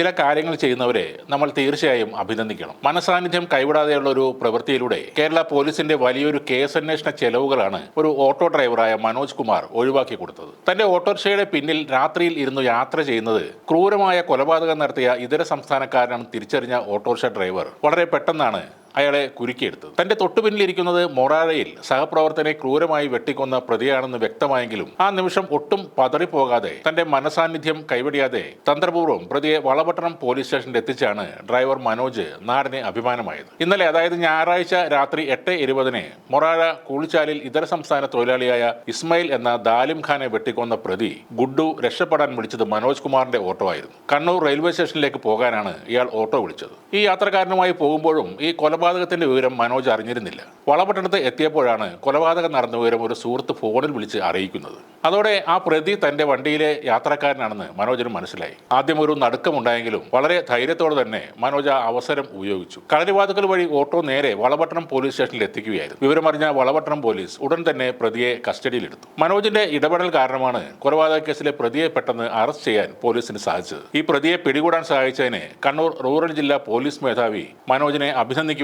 ചില കാര്യങ്ങൾ ചെയ്യുന്നവരെ നമ്മൾ തീർച്ചയായും അഭിനന്ദിക്കണം. മനസാന്നിധ്യം കൈവിടാതെയുള്ള ഒരു പ്രവൃത്തിയിലൂടെ കേരള പോലീസിന്റെ വലിയൊരു കേസന്വേഷണ ചെലവുകളാണ് ഒരു ഓട്ടോ ഡ്രൈവറായ മനോജ് കുമാർ ഒഴിവാക്കി കൊടുത്തത്. തന്റെ ഓട്ടോറിക്ഷയുടെ പിന്നിൽ രാത്രിയിൽ ഇരുന്നു യാത്ര ചെയ്യുന്നത് ക്രൂരമായ കൊലപാതകം നടത്തിയ ഇതര സംസ്ഥാനക്കാരനാണ് തിരിച്ചറിഞ്ഞ ഓട്ടോറിക്ഷ ഡ്രൈവർ വളരെ പെട്ടെന്നാണ് അയാളെ കുരുക്കിയെടുത്തത്. തന്റെ തൊട്ടുപിന്നിലിരിക്കുന്നത് മൊറാഴയിൽ സഹപ്രവർത്തനെ ക്രൂരമായി വെട്ടിക്കൊന്ന പ്രതിയാണെന്ന് വ്യക്തമായെങ്കിലും ആ നിമിഷം ഒട്ടും പതറിപ്പോകാതെ തന്റെ മനസാന്നിധ്യം കൈവടിയാതെ തന്ത്രപൂർവം പ്രതിയെ വളപട്ടണം പോലീസ് സ്റ്റേഷനിൽ എത്തിച്ചാണ് ഡ്രൈവർ മനോജ് നാടിനെ അഭിമാനമായത്. ഇന്നലെ അതായത് ഞായറാഴ്ച രാത്രി എട്ട് ഇരുപതിന് മൊറാഴ കൂളിച്ചാലിൽ ഇതര സംസ്ഥാന തൊഴിലാളിയായ ഇസ്മയിൽ എന്ന ദാലിം ഖാനെ വെട്ടിക്കൊന്ന പ്രതി ഗുഡു രക്ഷപ്പെടാൻ വിളിച്ചത് മനോജ് കുമാറിന്റെ ഓട്ടോ ആയിരുന്നു. കണ്ണൂർ റെയിൽവേ സ്റ്റേഷനിലേക്ക് പോകാനാണ് ഇയാൾ ഓട്ടോ വിളിച്ചത്. ഈ യാത്രക്കാരനുമായി പോകുമ്പോഴും ഈ കൊലപാതകത്തിന്റെ വിവരം മനോജ് അറിഞ്ഞിരുന്നില്ല. വളപട്ടണത്ത് എത്തിയപ്പോഴാണ് കൊലപാതകം നടന്ന വിവരം ഒരു സുഹൃത്ത് ഫോണിൽ വിളിച്ച് അറിയിക്കുന്നത്. അതോടെ ആ പ്രതി തന്റെ വണ്ടിയിലെ യാത്രക്കാരനാണെന്ന് മനോജിന് മനസ്സിലായി. ആദ്യം ഒരു നടുക്കമുണ്ടായെങ്കിലും വളരെ ധൈര്യത്തോടെ തന്നെ മനോജ് ആ അവസരം ഉപയോഗിച്ചു. കളരിവാതുക്കൾ വഴി ഓട്ടോ നേരെ വളപട്ടണം പോലീസ് സ്റ്റേഷനിൽ എത്തിക്കുകയായിരുന്നു. വിവരമറിഞ്ഞ വളപട്ടണം പോലീസ് ഉടൻ തന്നെ പ്രതിയെ കസ്റ്റഡിയിലെടുത്തു. മനോജിന്റെ ഇടപെടൽ കാരണമാണ് കൊലപാതക കേസിലെ പ്രതിയെ പെട്ടെന്ന് അറസ്റ്റ് ചെയ്യാൻ പോലീസിന് സാധിച്ചത്. ഈ പ്രതിയെ പിടികൂടാൻ സഹായിച്ചതിന് കണ്ണൂർ റൂറൽ ജില്ലാ പോലീസ് മേധാവി മനോജിനെ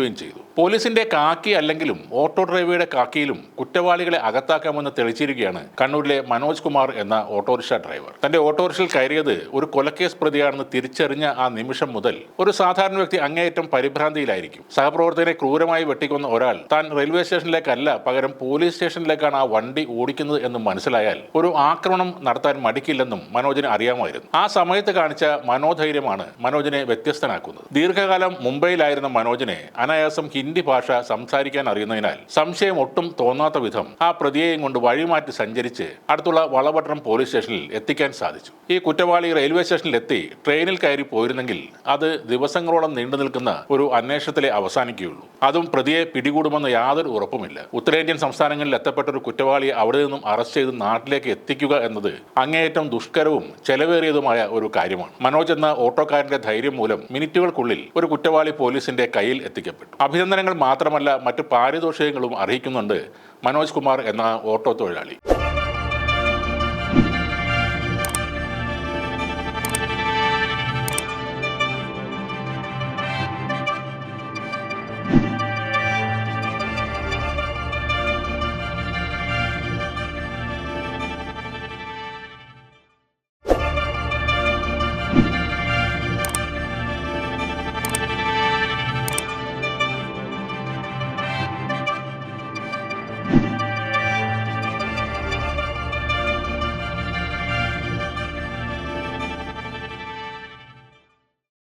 അഭിനന്ദിക്കുകയും ചെയ്തു. പോലീസിന്റെ കാക്കി അല്ലെങ്കിലും ഓട്ടോ ഡ്രൈവറുടെ കാക്കിയിലും കുറ്റവാളികളെ അകത്താക്കാമെന്ന് തെളിച്ചിരിക്കുകയാണ് കണ്ണൂരിലെ മനോജ് കുമാർ എന്ന ഓട്ടോറിക്ഷ ഡ്രൈവർ. തന്റെ ഓട്ടോറിക്ഷയിൽ കയറിയത് ഒരു കൊലക്കേസ് പ്രതിയാണെന്ന് തിരിച്ചറിഞ്ഞ ആ നിമിഷം മുതൽ ഒരു സാധാരണ വ്യക്തി അങ്ങേയറ്റം പരിഭ്രാന്തിയിലായിരിക്കും. സഹപ്രവർത്തകനെ ക്രൂരമായി വെട്ടിക്കൊന്ന ഒരാൾ താൻ റെയിൽവേ സ്റ്റേഷനിലേക്കല്ല പകരം പോലീസ് സ്റ്റേഷനിലേക്കാണ് ആ വണ്ടി ഓടിക്കുന്നത് എന്ന് മനസ്സിലായാൽ ഒരു ആക്രമണം നടത്താൻ മടിക്കില്ലെന്നും മനോജിന് അറിയാമായിരുന്നു. ആ സമയത്ത് കാണിച്ച മനോധൈര്യമാണ് മനോജിനെ വ്യത്യസ്തനാക്കുന്നത്. ദീർഘകാലം മുംബൈയിലായിരുന്ന മനോജിനെ അനായാസം ഹിന്ദി ഭാഷ സംസാരിക്കാൻ അറിയുന്നതിനാൽ സംശയം ഒട്ടും തോന്നാത്ത വിധം ആ പ്രതിയെയും കൊണ്ട് വഴിമാറ്റി സഞ്ചരിച്ച് അടുത്തുള്ള വളപട്ടണം പോലീസ് സ്റ്റേഷനിൽ എത്തിക്കാൻ സാധിച്ചു. ഈ കുറ്റവാളി റെയിൽവേ സ്റ്റേഷനിൽ എത്തി ട്രെയിനിൽ കയറി പോയിരുന്നെങ്കിൽ അത് ദിവസങ്ങളോളം നീണ്ടു നിൽക്കുന്ന ഒരു അന്വേഷണത്തിലെ അവസാനിക്കുകയുള്ളൂ. അതും പ്രതിയെ പിടികൂടുമെന്ന് യാതൊരു ഉറപ്പുമില്ല. ഉത്തരേന്ത്യൻ സംസ്ഥാനങ്ങളിൽ എത്തപ്പെട്ട ഒരു കുറ്റവാളിയെ അവിടെ നിന്നും അറസ്റ്റ് ചെയ്ത് നാട്ടിലേക്ക് എത്തിക്കുക എന്നത് അങ്ങേയറ്റം ദുഷ്കരവും ചെലവേറിയതുമായ ഒരു കാര്യമാണ്. മനോജ് എന്ന ഓട്ടോക്കാരന്റെ ധൈര്യം മൂലം മിനിറ്റുകൾക്കുള്ളിൽ ഒരു കുറ്റവാളി പോലീസിന്റെ കയ്യിൽ എത്തിക്കപ്പെട്ടു. അഭിനന്ദനങ്ങൾ മാത്രമല്ല മറ്റ് പാരിതോഷികങ്ങളും അർഹിക്കുന്നുണ്ട് മനോജ് കുമാർ എന്ന ഓട്ടോ തൊഴിലാളി.